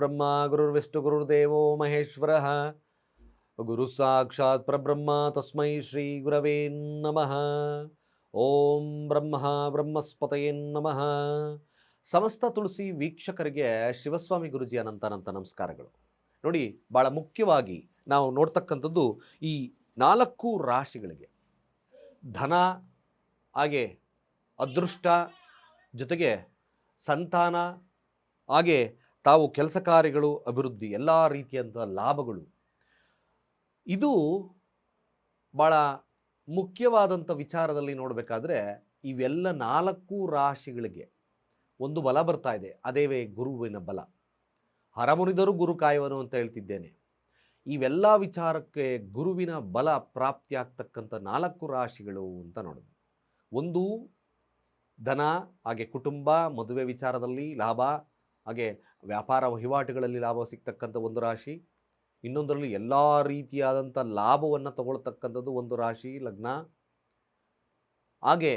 ಗುರುರ್ಬ್ರಹ್ಮ ಗುರುರ್ವಿಷ್ಣು ಗುರುರ್ದೇವೋ ಮಹೇಶ್ವರ. ಗುರು ಸಾಕ್ಷಾತ್ ಪರಬ್ರಹ್ಮ ತಸ್ಮೈ ಶ್ರೀ ಗುರವೇ ನಮಃ. ಓಂ ಬ್ರಹ್ಮ ಬ್ರಹ್ಮಸ್ಪತಯೇ ನಮಃ. ಸಮಸ್ತ ತುಳಸಿ ವೀಕ್ಷಕರಿಗೆ ಶಿವಸ್ವಾಮಿ ಗುರುಜಿ ಅನಂತಾನಂತ ನಮಸ್ಕಾರಗಳು. ನೋಡಿ ಭಾಳ ಮುಖ್ಯವಾಗಿ ನಾವು ನೋಡ್ತಕ್ಕಂಥದ್ದು ಈ ನಾಲ್ಕು ರಾಶಿಗಳಿಗೆ. ಧನ, ಹಾಗೆ ಅದೃಷ್ಟ ಜೊತೆಗೆ ಸಂತಾನ, ಹಾಗೆ ತಾವು ಕೆಲಸ ಕಾರ್ಯಗಳು, ಅಭಿವೃದ್ಧಿ ಎಲ್ಲ ರೀತಿಯಂಥ ಲಾಭಗಳು. ಇದು ಭಾಳ ಮುಖ್ಯವಾದಂಥ ವಿಚಾರದಲ್ಲಿ ನೋಡಬೇಕಾದ್ರೆ ಇವೆಲ್ಲ ನಾಲ್ಕು ರಾಶಿಗಳಿಗೆ ಒಂದು ಬಲ ಬರ್ತಾ ಇದೆ. ಅದೇವೇ ಗುರುವಿನ ಬಲ. ಹರಮುರಿದರೂ ಗುರು ಕಾಯುವನು ಅಂತ ಹೇಳ್ತಿದ್ದೇನೆ. ಇವೆಲ್ಲ ವಿಚಾರಕ್ಕೆ ಗುರುವಿನ ಬಲ ಪ್ರಾಪ್ತಿಯಾಗ್ತಕ್ಕಂಥ ನಾಲ್ಕು ರಾಶಿಗಳು ಅಂತ ನೋಡೋದು ಒಂದು ಧನ, ಹಾಗೆ ಕುಟುಂಬ, ಮದುವೆ ವಿಚಾರದಲ್ಲಿ ಲಾಭ ಹಾಗೆ ವ್ಯಾಪಾರ ವಹಿವಾಟುಗಳಲ್ಲಿ ಲಾಭ ಸಿಗ್ತಕ್ಕಂಥ ಒಂದು ರಾಶಿ. ಇನ್ನೊಂದರಲ್ಲಿ ಎಲ್ಲ ರೀತಿಯಾದಂಥ ಲಾಭವನ್ನು ತಗೊಳ್ತಕ್ಕಂಥದ್ದು ಒಂದು ರಾಶಿ ಲಗ್ನ. ಹಾಗೆ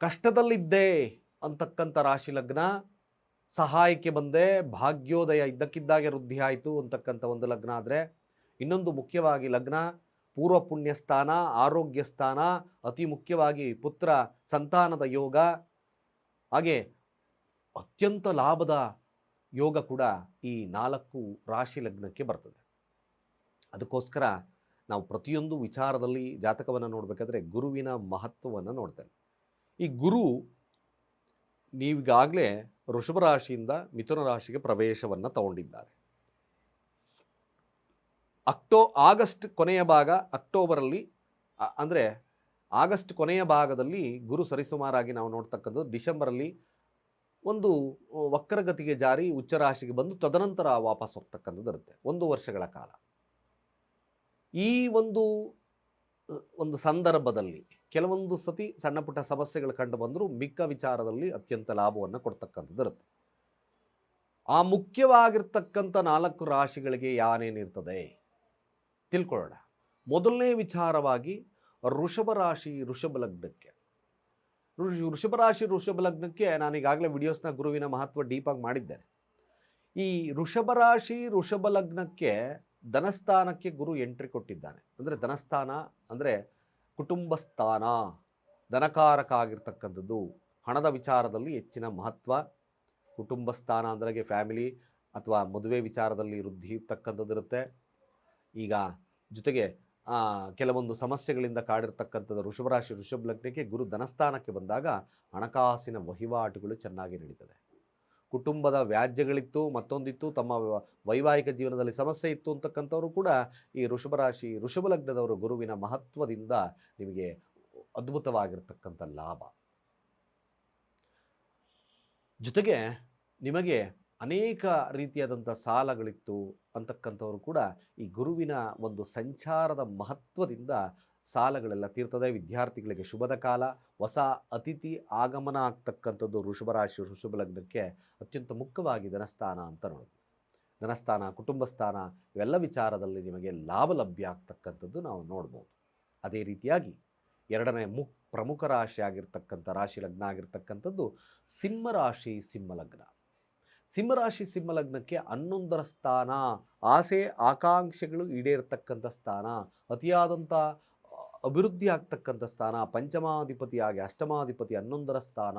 ಕಷ್ಟದಲ್ಲಿದ್ದೆ ಅಂತಕ್ಕಂಥ ರಾಶಿ ಲಗ್ನ. ಸಹಾಯಕ್ಕೆ ಬಂದೆ, ಭಾಗ್ಯೋದಯ ಇದ್ದಕ್ಕಿದ್ದಾಗೆ ವೃದ್ಧಿ ಆಯಿತು ಅಂತಕ್ಕಂಥ ಒಂದು ಲಗ್ನ ಆದರೆ. ಇನ್ನೊಂದು ಮುಖ್ಯವಾಗಿ ಲಗ್ನ, ಪೂರ್ವ ಪುಣ್ಯ ಸ್ಥಾನ, ಆರೋಗ್ಯ ಸ್ಥಾನ, ಅತಿ ಮುಖ್ಯವಾಗಿ ಪುತ್ರ ಸಂತಾನದ ಯೋಗ. ಹಾಗೆ ಅತ್ಯಂತ ಲಾಭದ ಯೋಗ ಕೂಡ ಈ ನಾಲ್ಕು ರಾಶಿ ಲಗ್ನಕ್ಕೆ ಬರ್ತದೆ. ಅದಕ್ಕೋಸ್ಕರ ನಾವು ಪ್ರತಿಯೊಂದು ವಿಚಾರದಲ್ಲಿ ಜಾತಕವನ್ನು ನೋಡಬೇಕಾದ್ರೆ ಗುರುವಿನ ಮಹತ್ವವನ್ನು ನೋಡ್ತೇವೆ. ಈ ಗುರು ನೀವೀಗಾಗಲೇ ವೃಷಭ ರಾಶಿಯಿಂದ ಮಿಥುನ ರಾಶಿಗೆ ಪ್ರವೇಶವನ್ನು ತಗೊಂಡಿದ್ದಾರೆ. ಅಕ್ಟೋ, ಆಗಸ್ಟ್ ಕೊನೆಯ ಭಾಗ ಅಕ್ಟೋಬರಲ್ಲಿ ಅಂದರೆ ಆಗಸ್ಟ್ ಕೊನೆಯ ಭಾಗದಲ್ಲಿ ಗುರು ಸರಿಸುಮಾರಾಗಿ ನಾವು ನೋಡ್ತಕ್ಕಂಥದ್ದು ಡಿಸೆಂಬರಲ್ಲಿ ಒಂದು ವಕ್ರಗತಿಗೆ ಜಾರಿ ಉಚ್ಚ ರಾಶಿಗೆ ಬಂದು ತದನಂತರ ವಾಪಸ್ ಹೋಗ್ತಕ್ಕಂಥದ್ದು ಇರುತ್ತೆ, ಒಂದು ವರ್ಷಗಳ ಕಾಲ. ಈ ಒಂದು ಒಂದು ಸಂದರ್ಭದಲ್ಲಿ ಕೆಲವೊಂದು ಸತಿ ಸಣ್ಣ ಪುಟ್ಟ ಸಮಸ್ಯೆಗಳು ಕಂಡು ಬಂದರೂ ಮಿಕ್ಕ ವಿಚಾರದಲ್ಲಿ ಅತ್ಯಂತ ಲಾಭವನ್ನು ಕೊಡ್ತಕ್ಕಂಥದ್ದು ಇರುತ್ತೆ. ಆ ಮುಖ್ಯವಾಗಿರ್ತಕ್ಕಂಥ ನಾಲ್ಕು ರಾಶಿಗಳಿಗೆ ಯಾನೇನಿರ್ತದೆ? ತಿಳ್ಕೊಳ್ಳೋಣ. ಮೊದಲನೇ ವಿಚಾರವಾಗಿ ಋಷಭ ರಾಶಿ ಋಷಭ ಲಗ್ನಕ್ಕೆ. ವೃಷ- ವೃಷಭ ರಾಶಿ ವೃಷಭ ಲಗ್ನಕ್ಕೆ ನಾನು ಈಗಾಗಲೇ ವಿಡಿಯೋಸ್ನ ಗುರುವಿನ ಮಹತ್ವ ಡೀಪಾಗಿ ಮಾಡಿದ್ದೇನೆ. ಈ ವೃಷಭ ರಾಶಿ ವೃಷಭ ಲಗ್ನಕ್ಕೆ ಧನಸ್ಥಾನಕ್ಕೆ ಗುರು ಎಂಟ್ರಿ ಕೊಟ್ಟಿದ್ದಾನೆ. ಅಂದರೆ ಧನಸ್ಥಾನ ಅಂದರೆ ಕುಟುಂಬ ಸ್ಥಾನ ಧನಕಾರಕ ಆಗಿರ್ತಕ್ಕಂಥದ್ದು ಹಣದ ವಿಚಾರದಲ್ಲಿ ಹೆಚ್ಚಿನ ಮಹತ್ವ. ಕುಟುಂಬ ಸ್ಥಾನ ಅಂದ್ರೆ ಫ್ಯಾಮಿಲಿ ಅಥವಾ ಮದುವೆ ವಿಚಾರದಲ್ಲಿ ವೃದ್ಧಿ ಇರ್ತಕ್ಕಂಥದ್ದು ಇರುತ್ತೆ ಈಗ ಜೊತೆಗೆ ಕೆಲವೊಂದು ಸಮಸ್ಯೆಗಳಿಂದ ಕಾಡಿರ್ತಕ್ಕಂಥದ್ದು ರಾಶಿ ಋಷಭ ಲಗ್ನಕ್ಕೆ ಗುರು ಧನಸ್ಥಾನಕ್ಕೆ ಬಂದಾಗ ಹಣಕಾಸಿನ ವಹಿವಾಟುಗಳು ಚೆನ್ನಾಗಿ ನಡೀತದೆ. ಕುಟುಂಬದ ವ್ಯಾಜ್ಯಗಳಿತ್ತು, ಮತ್ತೊಂದಿತ್ತು, ತಮ್ಮ ವೈವಾಹಿಕ ಜೀವನದಲ್ಲಿ ಸಮಸ್ಯೆ ಇತ್ತು ಅಂತಕ್ಕಂಥವರು ಕೂಡ ಈ ಋಷಭರಾಶಿ ಋಷಭ ಲಗ್ನದವರು ಗುರುವಿನ ಮಹತ್ವದಿಂದ ನಿಮಗೆ ಅದ್ಭುತವಾಗಿರ್ತಕ್ಕಂಥ ಲಾಭ. ಜೊತೆಗೆ ನಿಮಗೆ ಅನೇಕ ರೀತಿಯಾದಂಥ ಸಾಲಗಳಿತ್ತು ಅಂತಕ್ಕಂಥವರು ಕೂಡ ಈ ಗುರುವಿನ ಒಂದು ಸಂಚಾರದ ಮಹತ್ವದಿಂದ ಸಾಲಗಳೆಲ್ಲ ತೀರ್ತದೆ. ವಿದ್ಯಾರ್ಥಿಗಳಿಗೆ ಶುಭದ ಕಾಲ, ಹೊಸ ಅತಿಥಿ ಆಗಮನ ಆಗ್ತಕ್ಕಂಥದ್ದು ವೃಷಭರಾಶಿ ವೃಷಭ ಲಗ್ನಕ್ಕೆ ಅತ್ಯಂತ ಮುಖ್ಯವಾಗಿ ಧನಸ್ಥಾನ ಅಂತ ನೋಡೋದು. ಧನಸ್ಥಾನ, ಕುಟುಂಬ ಸ್ಥಾನ ಇವೆಲ್ಲ ವಿಚಾರದಲ್ಲಿ ನಿಮಗೆ ಲಾಭ ಲಭ್ಯ ಆಗ್ತಕ್ಕಂಥದ್ದು ನಾವು ನೋಡ್ಬೋದು. ಅದೇ ರೀತಿಯಾಗಿ ಎರಡನೇ ಮುಖ್ ಪ್ರಮುಖ ರಾಶಿ ಆಗಿರ್ತಕ್ಕಂಥ ರಾಶಿ ಲಗ್ನ ಆಗಿರ್ತಕ್ಕಂಥದ್ದು ಸಿಂಹರಾಶಿ ಸಿಂಹಲಗ್ನ ಸಿಂಹರಾಶಿ ಸಿಂಹಲಗ್ನಕ್ಕೆ ಹನ್ನೊಂದರ ಸ್ಥಾನ. ಆಸೆ, ಆಕಾಂಕ್ಷೆಗಳು ಈಡೇರ್ತಕ್ಕಂಥ ಸ್ಥಾನ. ಅತಿಯಾದಂಥ ಅಭಿವೃದ್ಧಿ ಆಗ್ತಕ್ಕಂಥ ಸ್ಥಾನ. ಪಂಚಮಾಧಿಪತಿಯಾಗಿ ಅಷ್ಟಮಾಧಿಪತಿ ಹನ್ನೊಂದರ ಸ್ಥಾನ.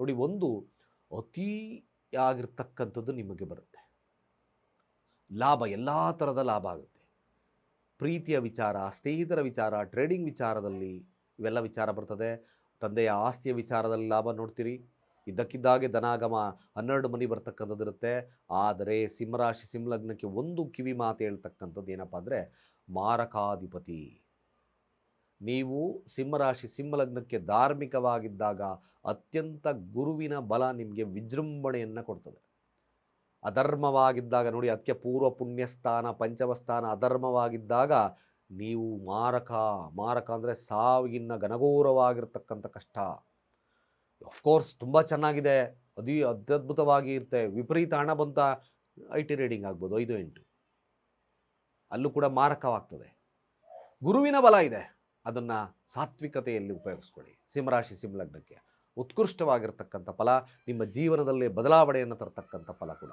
ನೋಡಿ, ಒಂದು ಅತಿಯಾಗಿರ್ತಕ್ಕಂಥದ್ದು ನಿಮಗೆ ಬರುತ್ತೆ. ಲಾಭ, ಎಲ್ಲ ಥರದ ಲಾಭ ಆಗುತ್ತೆ. ಪ್ರೀತಿಯ ವಿಚಾರ, ಸ್ನೇಹಿತರ ವಿಚಾರ ಟ್ರೇಡಿಂಗ್ ವಿಚಾರದಲ್ಲಿ ಇವೆಲ್ಲ ವಿಚಾರ ಬರ್ತದೆ. ತಂದೆಯ ಆಸ್ತಿಯ ವಿಚಾರದಲ್ಲಿ ಲಾಭ ನೋಡ್ತೀರಿ. ಇದ್ದಕ್ಕಿದ್ದಾಗೆ ಧನಾಗಮ ಹನ್ನೆರಡು ಮನಿ ಬರ್ತಕ್ಕಂಥದ್ದು ಇರುತ್ತೆ. ಆದರೆ ಸಿಂಹರಾಶಿ ಸಿಂಹಲಗ್ನಕ್ಕೆ ಒಂದು ಕಿವಿ ಮಾತು ಹೇಳ್ತಕ್ಕಂಥದ್ದು ಏನಪ್ಪ ಅಂದರೆ ಮಾರಕಾಧಿಪತಿ. ನೀವು ಸಿಂಹರಾಶಿ ಸಿಂಹಲಗ್ನಕ್ಕೆ ಧಾರ್ಮಿಕವಾಗಿದ್ದಾಗ ಅತ್ಯಂತ ಗುರುವಿನ ಬಲ ನಿಮಗೆ ವಿಜೃಂಭಣೆಯನ್ನು ಕೊಡ್ತದೆ. ಅಧರ್ಮವಾಗಿದ್ದಾಗ ನೋಡಿ ಅದಕ್ಕೆ ಪೂರ್ವ ಪುಣ್ಯಸ್ಥಾನ ಪಂಚಮಸ್ಥಾನ ಅಧರ್ಮವಾಗಿದ್ದಾಗ ನೀವು ಮಾರಕ ಮಾರಕ ಅಂದರೆ ಸಾವಿನ ಘನಘೋರವಾಗಿರ್ತಕ್ಕಂಥ ಕಷ್ಟ. ಅಫ್ಕೋರ್ಸ್ ತುಂಬ ಚೆನ್ನಾಗಿದೆ. ಅದಿ ಅತ್ಯದ್ಭುತವಾಗಿ ಇರುತ್ತೆ. ವಿಪರೀತ ಹಣ ಬಂತ ಐ ಟಿ ರೇಡಿಂಗ್ ಆಗ್ಬೋದು, ಐದು ಎಂಟು. ಅಲ್ಲೂ ಕೂಡ ಮಾರಕವಾಗ್ತದೆ. ಗುರುವಿನ ಬಲ ಇದೆ. ಅದನ್ನು ಸಾತ್ವಿಕತೆಯಲ್ಲಿ ಉಪಯೋಗಿಸ್ಕೊಳ್ಳಿ. ಸಿಂಹರಾಶಿ, ಸಿಂಹಲಗ್ನಕ್ಕೆ ಉತ್ಕೃಷ್ಟವಾಗಿರ್ತಕ್ಕಂಥ ಫಲ, ನಿಮ್ಮ ಜೀವನದಲ್ಲಿ ಬದಲಾವಣೆಯನ್ನು ತರತಕ್ಕಂಥ ಫಲ ಕೂಡ.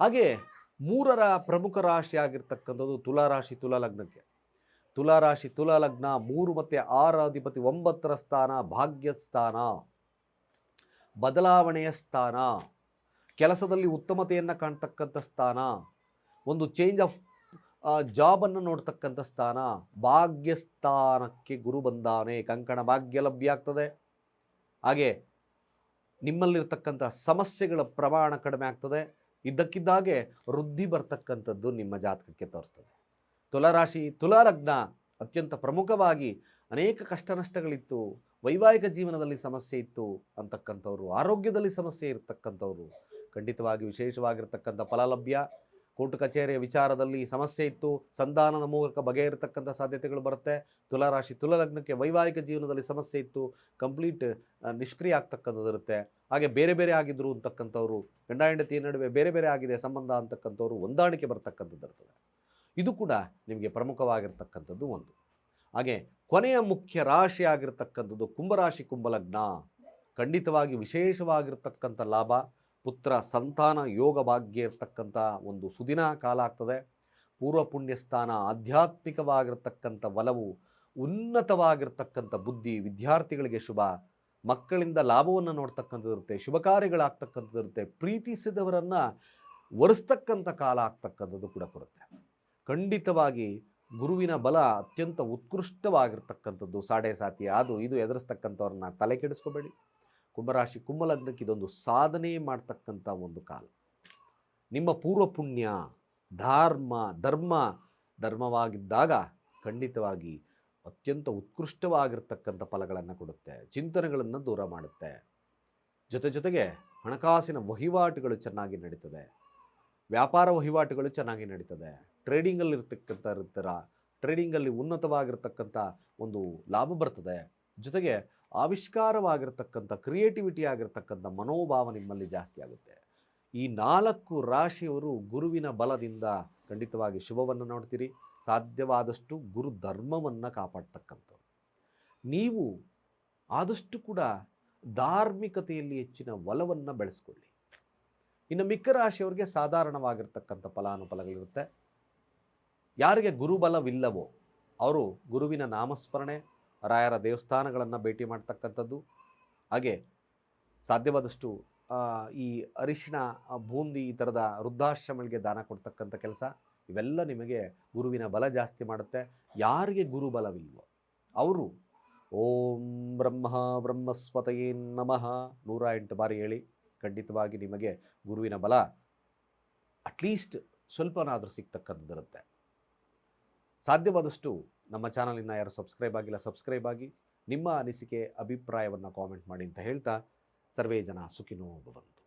ಹಾಗೆ ಮೂರರ ಪ್ರಮುಖ ರಾಶಿ ಆಗಿರ್ತಕ್ಕಂಥದ್ದು ತುಲಾರಾಶಿ ತುಲಾಲಗ್ನಕ್ಕೆ ತುಲಾರಾಶಿ ತುಲಾಲಗ್ನ ಮೂರು ಮತ್ತು ಆರ ಅಧಿಪತಿ ಒಂಬತ್ತರ ಸ್ಥಾನ ಭಾಗ್ಯ ಸ್ಥಾನ. ಬದಲಾವಣೆಯ ಸ್ಥಾನ. ಕೆಲಸದಲ್ಲಿ ಉತ್ತಮತೆಯನ್ನು ಕಾಣ್ತಕ್ಕಂಥ ಸ್ಥಾನ. ಒಂದು ಚೇಂಜ್ ಆಫ್ ಜಾಬನ್ನು ನೋಡ್ತಕ್ಕಂಥ ಸ್ಥಾನ. ಭಾಗ್ಯಸ್ಥಾನಕ್ಕೆ ಗುರು ಬಂದಾನೆ. ಕಂಕಣ ಭಾಗ್ಯ ಲಭ್ಯ ಆಗ್ತದೆ. ಹಾಗೆ ನಿಮ್ಮಲ್ಲಿರ್ತಕ್ಕಂಥ ಸಮಸ್ಯೆಗಳ ಪ್ರಮಾಣ ಕಡಿಮೆ ಆಗ್ತದೆ. ಇದ್ದಕ್ಕಿದ್ದಾಗೆ ವೃದ್ಧಿ ಬರ್ತಕ್ಕಂಥದ್ದು ನಿಮ್ಮ ಜಾತಕಕ್ಕೆ ತೋರಿಸ್ತದೆ ತುಲಾರಾಶಿ ತುಲಾ ಲಗ್ನ ಅತ್ಯಂತ ಪ್ರಮುಖವಾಗಿ ಅನೇಕ ಕಷ್ಟ ನಷ್ಟಗಳಿತ್ತು. ವೈವಾಹಿಕ ಜೀವನದಲ್ಲಿ ಸಮಸ್ಯೆ ಇತ್ತು ಅಂತಕ್ಕಂಥವ್ರು, ಆರೋಗ್ಯದಲ್ಲಿ ಸಮಸ್ಯೆ ಇರತಕ್ಕಂಥವ್ರು, ಖಂಡಿತವಾಗಿ ವಿಶೇಷವಾಗಿರ್ತಕ್ಕಂಥ ಫಲಲಭ್ಯ, ಕೋರ್ಟ್ ಕಚೇರಿಯ ವಿಚಾರದಲ್ಲಿ ಸಮಸ್ಯೆ ಇತ್ತು, ಸಂಧಾನದ ಮೂಲಕ ಬಗೆಹರಿತಕ್ಕಂಥ ಸಾಧ್ಯತೆಗಳು ಬರುತ್ತೆ, ತುಲಾರಾಶಿ ತುಲಲಗ್ನಕ್ಕೆ ವೈವಾಹಿಕ ಜೀವನದಲ್ಲಿ ಸಮಸ್ಯೆ ಇತ್ತು, ಕಂಪ್ಲೀಟ್ ನಿಷ್ಕ್ರಿಯ ಆಗ್ತಕ್ಕಂಥದ್ದು ಇರುತ್ತೆ. ಹಾಗೆ ಬೇರೆ ಬೇರೆ ಆಗಿದ್ರು ಅಂತಕ್ಕಂಥವ್ರು, ಗಂಡ ಹೆಂಡತಿಯ ನಡುವೆ ಬೇರೆ ಬೇರೆ ಆಗಿದೆ ಸಂಬಂಧ ಅಂತಕ್ಕಂಥವ್ರು ಹೊಂದಾಣಿಕೆ ಬರ್ತಕ್ಕಂಥದ್ದು ಇರ್ತದೆ. ಇದು ಕೂಡ ನಿಮಗೆ ಪ್ರಮುಖವಾಗಿರ್ತಕ್ಕಂಥದ್ದು ಒಂದು. ಹಾಗೆ ಕೊನೆಯ ಮುಖ್ಯ ರಾಶಿ ಆಗಿರತಕ್ಕಂಥದ್ದು ಕುಂಭರಾಶಿ ಕುಂಭಲಗ್ನ. ಖಂಡಿತವಾಗಿ ವಿಶೇಷವಾಗಿರ್ತಕ್ಕಂಥ ಲಾಭ, ಪುತ್ರ ಸಂತಾನ ಯೋಗ ಭಾಗ್ಯ ಇರತಕ್ಕಂಥ ಒಂದು ಸುದಿನ ಕಾಲ ಆಗ್ತದೆ. ಪೂರ್ವ ಪುಣ್ಯ ಸ್ಥಾನ ಆಧ್ಯಾತ್ಮಿಕವಾಗಿರ್ತಕ್ಕಂಥ ಒಲವು, ಉನ್ನತವಾಗಿರ್ತಕ್ಕಂಥ ಬುದ್ಧಿ, ವಿದ್ಯಾರ್ಥಿಗಳಿಗೆ ಶುಭ, ಮಕ್ಕಳಿಂದ ಲಾಭವನ್ನು ನೋಡ್ತಕ್ಕಂಥದ್ದಿರುತ್ತೆ ಶುಭ ಕಾರ್ಯಗಳಾಗ್ತಕ್ಕಂಥದ್ದಿರುತ್ತೆ ಪ್ರೀತಿಸಿದವರನ್ನು ಒರೆಸ್ತಕ್ಕಂಥ ಕಾಲ ಆಗ್ತಕ್ಕಂಥದ್ದು ಕೂಡ ಬರುತ್ತೆ. ಖಂಡಿತವಾಗಿ ಗುರುವಿನ ಬಲ ಅತ್ಯಂತ ಉತ್ಕೃಷ್ಟವಾಗಿರ್ತಕ್ಕಂಥದ್ದು ಸಾಡೆ ಸಾತಿ. ಅದು, ಇದು ಎದುರಿಸ್ತಕ್ಕಂಥವ್ರನ್ನ ತಲೆ ಕೆಡಿಸ್ಕೋಬೇಡಿ. ಕುಂಭರಾಶಿ, ಕುಂಭಲಗ್ನಕ್ಕೆ ಇದೊಂದು ಸಾಧನೆ ಮಾಡ್ತಕ್ಕಂಥ ಒಂದು ಕಾಲ. ನಿಮ್ಮ ಪೂರ್ವ ಪುಣ್ಯ, ಧರ್ಮ ಧರ್ಮ, ಧರ್ಮವಾಗಿದ್ದಾಗ ಖಂಡಿತವಾಗಿ ಅತ್ಯಂತ ಉತ್ಕೃಷ್ಟವಾಗಿರ್ತಕ್ಕಂಥ ಫಲಗಳನ್ನು ಕೊಡುತ್ತೆ, ಚಿಂತನೆಗಳನ್ನು ದೂರ ಮಾಡುತ್ತೆ. ಜೊತೆ ಜೊತೆಗೆ ಹಣಕಾಸಿನ ವಹಿವಾಟುಗಳು ಚೆನ್ನಾಗಿ ನಡೀತದೆ. ವ್ಯಾಪಾರ ವಹಿವಾಟುಗಳು ಚೆನ್ನಾಗಿ ನಡೀತದೆ. ಟ್ರೇಡಿಂಗಲ್ಲಿ ಇರ್ತಕ್ಕಂಥ ಇರ್ತೀರ ಟ್ರೇಡಿಂಗಲ್ಲಿ ಉನ್ನತವಾಗಿರ್ತಕ್ಕಂಥ ಒಂದು ಲಾಭ ಬರ್ತದೆ. ಜೊತೆಗೆ ಆವಿಷ್ಕಾರವಾಗಿರ್ತಕ್ಕಂಥ ಕ್ರಿಯೇಟಿವಿಟಿ ಆಗಿರ್ತಕ್ಕಂಥ ಮನೋಭಾವ ನಿಮ್ಮಲ್ಲಿ ಜಾಸ್ತಿ ಆಗುತ್ತೆ. ಈ ನಾಲ್ಕು ರಾಶಿಯವರು ಗುರುವಿನ ಬಲದಿಂದ ಖಂಡಿತವಾಗಿ ಶುಭವನ್ನು ನೋಡ್ತೀರಿ. ಸಾಧ್ಯವಾದಷ್ಟು ಗುರು ಧರ್ಮವನ್ನು ಕಾಪಾಡ್ತಕ್ಕಂಥವ್ರು. ನೀವು ಆದಷ್ಟು ಕೂಡ ಧಾರ್ಮಿಕತೆಯಲ್ಲಿ ಹೆಚ್ಚಿನ ಒಲವನ್ನು ಬೆಳೆಸ್ಕೊಳ್ಳಿ. ಇನ್ನು ಮಿಕ್ಕ ರಾಶಿಯವರಿಗೆ ಸಾಧಾರಣವಾಗಿರ್ತಕ್ಕಂಥ ಫಲಾನುಫಲಗಳಿರುತ್ತೆ. ಯಾರಿಗೆ ಗುರುಬಲವಿಲ್ಲವೋ ಅವರು ಗುರುವಿನ ನಾಮಸ್ಮರಣೆ, ರಾಯರ ದೇವಸ್ಥಾನಗಳನ್ನು ಭೇಟಿ ಮಾಡ್ತಕ್ಕಂಥದ್ದು. ಹಾಗೆ ಸಾಧ್ಯವಾದಷ್ಟು ಈ ಅರಿಶಿಣ ಭೂಮಿ ಈ ಥರದ ವೃದ್ಧಾಶ್ರಮಗಳಿಗೆ ದಾನ ಕೊಡ್ತಕ್ಕಂಥ ಕೆಲಸ ಇವೆಲ್ಲ ನಿಮಗೆ ಗುರುವಿನ ಬಲ ಜಾಸ್ತಿ ಮಾಡುತ್ತೆ. ಯಾರಿಗೆ ಗುರು ಬಲವಿಲ್ವೋ ಅವರು. ಓಂ ಬ್ರಹ್ಮ ಬ್ರಹ್ಮಸ್ವತಯೇ ನಮಃ. ನೂರ ಎಂಟು ಬಾರಿ ಹೇಳಿ ಖಂಡಿತವಾಗಿ ನಿಮಗೆ ಗುರುವಿನ ಬಲ ಅಟ್ಲೀಸ್ಟ್ ಸ್ವಲ್ಪನಾದರೂ ಸಿಗ್ತಕ್ಕಂಥದ್ದಿರುತ್ತೆ. ಸಾಧ್ಯವಾದಷ್ಟು ನಮ್ಮ ಚಾನಲಿನ ಯಾರು ಸಬ್ಸ್ಕ್ರೈಬ್ ಆಗಿಲ್ಲ, ಸಬ್ಸ್ಕ್ರೈಬ್ ಆಗಿ ನಿಮ್ಮ ಅನಿಸಿಕೆ, ಅಭಿಪ್ರಾಯವನ್ನು ಕಾಮೆಂಟ್ ಮಾಡಿ ಅಂತ ಹೇಳ್ತಾ ಸರ್ವೇ ಜನ ಸುಖಿನೋ ಭವಂತು.